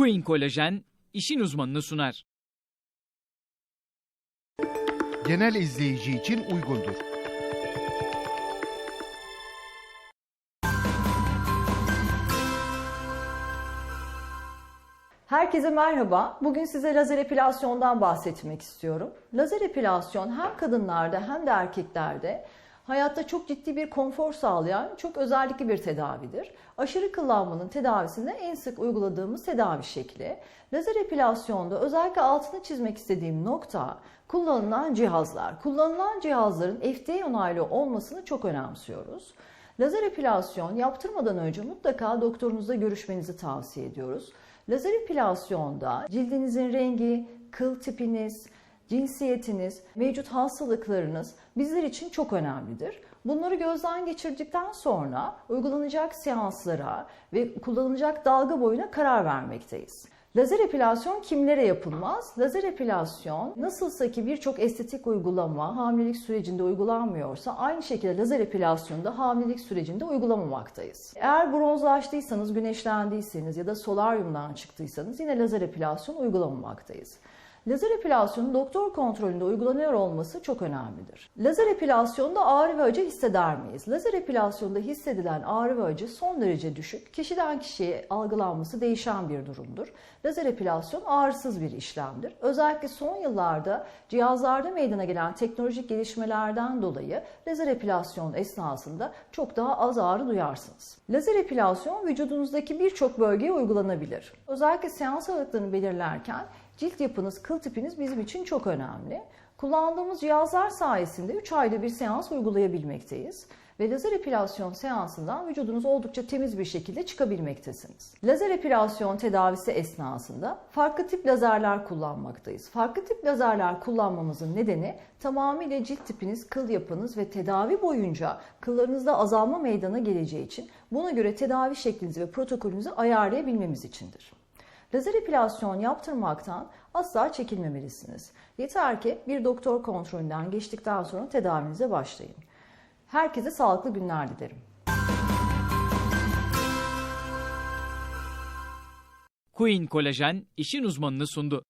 Queen Kolajen işin uzmanını sunar. Genel izleyici için uygundur. Herkese merhaba. Bugün size lazer epilasyondan bahsetmek istiyorum. Lazer epilasyon hem kadınlarda hem de erkeklerde hayatta çok ciddi bir konfor sağlayan çok özellikli bir tedavidir. Aşırı kıllanmanın tedavisinde en sık uyguladığımız tedavi şekli. Lazer epilasyonda özellikle altını çizmek istediğim nokta kullanılan cihazlar. Kullanılan cihazların FDA onaylı olmasını çok önemsiyoruz. Lazer epilasyon yaptırmadan önce mutlaka doktorunuzla görüşmenizi tavsiye ediyoruz. Lazer epilasyonda cildinizin rengi, kıl tipiniz, cinsiyetiniz, mevcut hastalıklarınız bizler için çok önemlidir. Bunları gözden geçirdikten sonra uygulanacak seanslara ve kullanılacak dalga boyuna karar vermekteyiz. Lazer epilasyon kimlere yapılmaz? Lazer epilasyon nasılsa ki birçok estetik uygulama hamilelik sürecinde uygulanmıyorsa aynı şekilde lazer epilasyonu da hamilelik sürecinde uygulamamaktayız. Eğer bronzlaştıysanız, güneşlendiyseniz ya da solaryumdan çıktıysanız yine lazer epilasyon uygulamamaktayız. Lazer epilasyonun doktor kontrolünde uygulanıyor olması çok önemlidir. Lazer epilasyonda ağrı ve acı hisseder miyiz? Lazer epilasyonda hissedilen ağrı ve acı son derece düşük. Kişiden kişiye algılanması değişen bir durumdur. Lazer epilasyon ağrısız bir işlemdir. Özellikle son yıllarda cihazlarda meydana gelen teknolojik gelişmelerden dolayı lazer epilasyon esnasında çok daha az ağrı duyarsınız. Lazer epilasyon vücudunuzdaki birçok bölgeye uygulanabilir. Özellikle seans aralıklarını belirlerken cilt yapınız, kıl tipiniz bizim için çok önemli. Kullandığımız cihazlar sayesinde 3 ayda bir seans uygulayabilmekteyiz ve lazer epilasyon seansından vücudunuz oldukça temiz bir şekilde çıkabilmektesiniz. Lazer epilasyon tedavisi esnasında farklı tip lazerler kullanmaktayız. Farklı tip lazerler kullanmamızın nedeni tamamıyla cilt tipiniz, kıl yapınız ve tedavi boyunca kıllarınızda azalma meydana geleceği için buna göre tedavi şeklinizi ve protokolünüzü ayarlayabilmemiz içindir. Lazer epilasyon yaptırmaktan asla çekinmemelisiniz. Yeter ki bir doktor kontrolünden geçtikten sonra tedavinize başlayın. Herkese sağlıklı günler dilerim. Queen Kolajen işin uzmanını sundu.